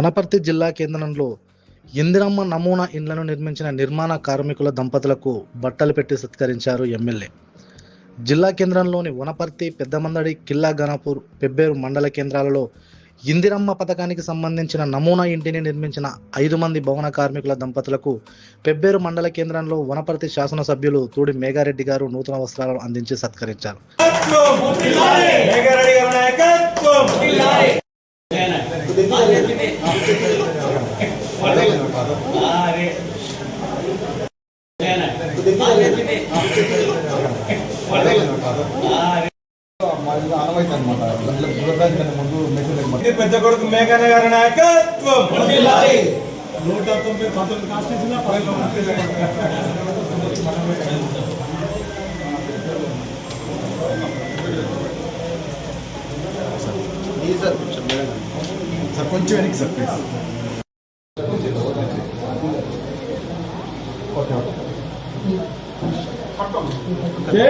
వనపర్తి జిల్లా కేంద్రంలో ఇందిరమ్మ నమూనా ఇండ్లను నిర్మించిన నిర్మాణ కార్మికుల దంపతులకు బట్టలు పెట్టి సత్కరించారు ఎమ్మెల్యే. జిల్లా కేంద్రంలోని వనపర్తి పెద్దమందడి కిల్లా గణపూర్ పెబ్బేరు మండల కేంద్రాలలో ఇందిరమ్మ పథకానికి సంబంధించిన నమూనా ఇంటిని నిర్మించిన ఐదు మంది భవన కార్మికుల దంపతులకు పెబ్బేరు మండల కేంద్రంలో వనపర్తి శాసనసభ్యులు తూడి మేఘారెడ్డి గారు నూతన వస్త్రాలను అందించి సత్కరించారు. ఇది పెద్ద కొడుకు మేఘన గారి నాయకత్వం. నూట తొంభై పంతొమ్మిది కాన్స్టిట్యూషన్ సార్ కొంచెం వెనక్కి సార్ ప్లీజ్ జై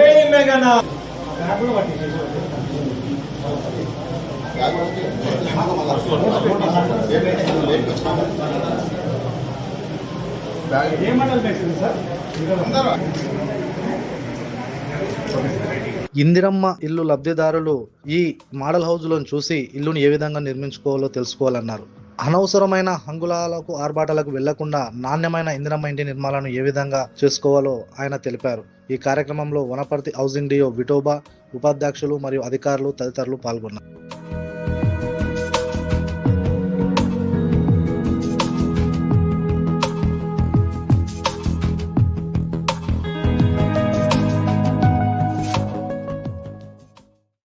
ఇందిరమ్మ ఇల్లు లబ్ధిదారులు ఈ మోడల్ హౌస్లను చూసి ఇల్లుని ఏ విధంగా నిర్మించుకోవాలో తెలుసుకోవాలన్నారు. అనవసరమైన హంగులాలకు ఆర్భాటాలకు వెళ్ళకుండా నాణ్యమైన ఇందిరమ్మ ఇంటి నిర్మాణాలను ఏ విధంగా చేసుకోవాలో ఆయన తెలిపారు. ఈ కార్యక్రమంలో వనపర్తి హౌసింగ్ డిఓ విటోబా ఉపాధ్యక్షులు మరియు అధికారులు తదితరులు పాల్గొన్నారు.